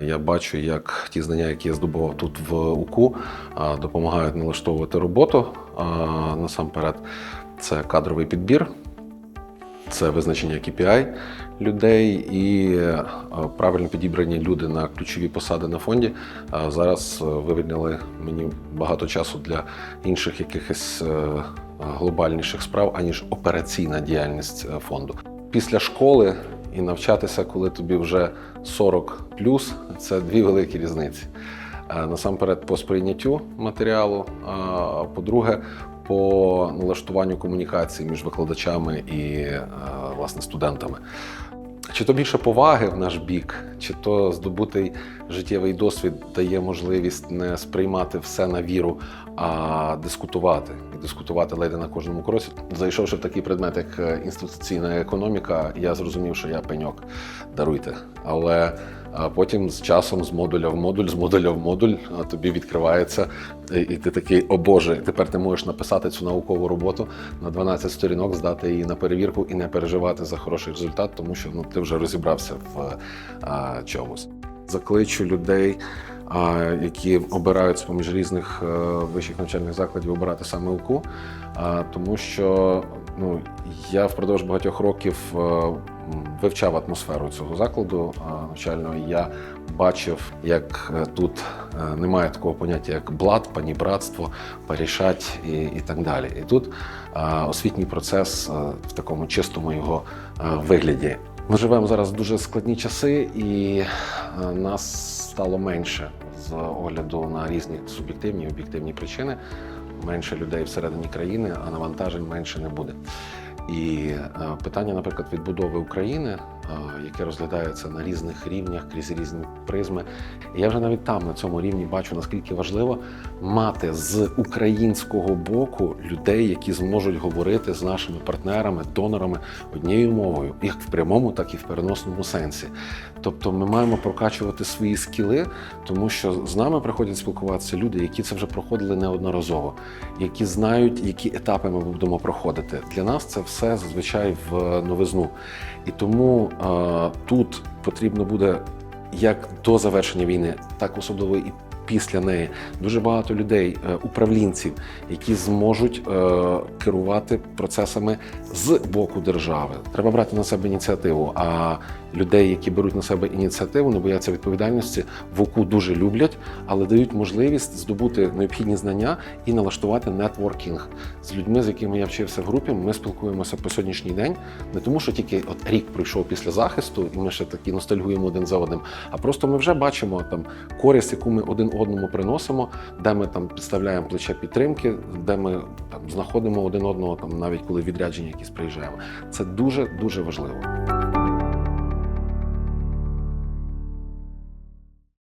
Я бачу, як ті знання, які я здобував тут в УКУ, допомагають налаштовувати роботу. Насамперед, це кадровий підбір, це визначення KPI людей і правильно підібрані люди на ключові посади на фонді. Зараз вивільнили мені багато часу для інших якихось е, глобальніших справ, аніж операційна діяльність е, фонду. Після школи і навчатися, коли тобі вже 40 плюс, це дві великі різниці. Е, Насамперед, по сприйняттю матеріалу, а по-друге, по налаштуванню комунікації між викладачами і е, власне студентами. Чи то більше поваги в наш бік, чи то здобутий життєвий досвід дає можливість не сприймати все на віру, а дискутувати і дискутувати ледь на кожному кроці. Зайшовши в такий предмет, як е, інституційна економіка, я зрозумів, що я пеньок. Даруйте. Але потім з часом з модуля в модуль, з модуля в модуль тобі відкривається, і ти такий, о Боже, тепер ти можеш написати цю наукову роботу на 12 сторінок, здати її на перевірку і не переживати за хороший результат, тому що ну, ти вже розібрався в чомусь. Закличу людей, які обирають поміж різних е, вищих навчальних закладів, обирати саме УКУ, тому що ну, я впродовж багатьох років е, вивчав атмосферу цього закладу навчального. Я бачив, як е, тут немає такого поняття, як блат, панібратство, порішать і, і так далі. І тут освітній процес в такому чистому його вигляді. Ми живемо зараз в дуже складні часи, і е, нас стало менше з огляду на різні суб'єктивні і об'єктивні причини. Менше людей всередині країни, а навантажень менше не буде. І е, питання, наприклад, відбудови України, яке розглядається на різних рівнях крізь різні призми. Я вже навіть там на цьому рівні бачу, наскільки важливо мати з українського боку людей, які зможуть говорити з нашими партнерами, донорами однією мовою, як в прямому, так і в переносному сенсі. Тобто, ми маємо прокачувати свої скіли, тому що з нами приходять спілкуватися люди, які це вже проходили неодноразово, які знають, які етапи ми будемо проходити. Для нас це все зазвичай в новизну. І тому тут потрібно буде як до завершення війни, так особливо і після неї дуже багато людей, е, управлінців, які зможуть е, керувати процесами з боку держави. Треба брати на себе ініціативу. А людей, які беруть на себе ініціативу, не бояться відповідальності, в ОКУ дуже люблять, але дають можливість здобути необхідні знання і налаштувати нетворкінг з людьми, з якими я вчився в групі. Ми спілкуємося по сьогоднішній день, не тому, що тільки от рік пройшов після захисту, і ми ще такі ностальгуємо один за одним. А просто ми вже бачимо там користь, яку ми один одному приносимо, де ми там підставляємо плече підтримки, де ми там знаходимо один одного, там навіть коли відрядження якісь приїжджаємо. Це дуже дуже важливо.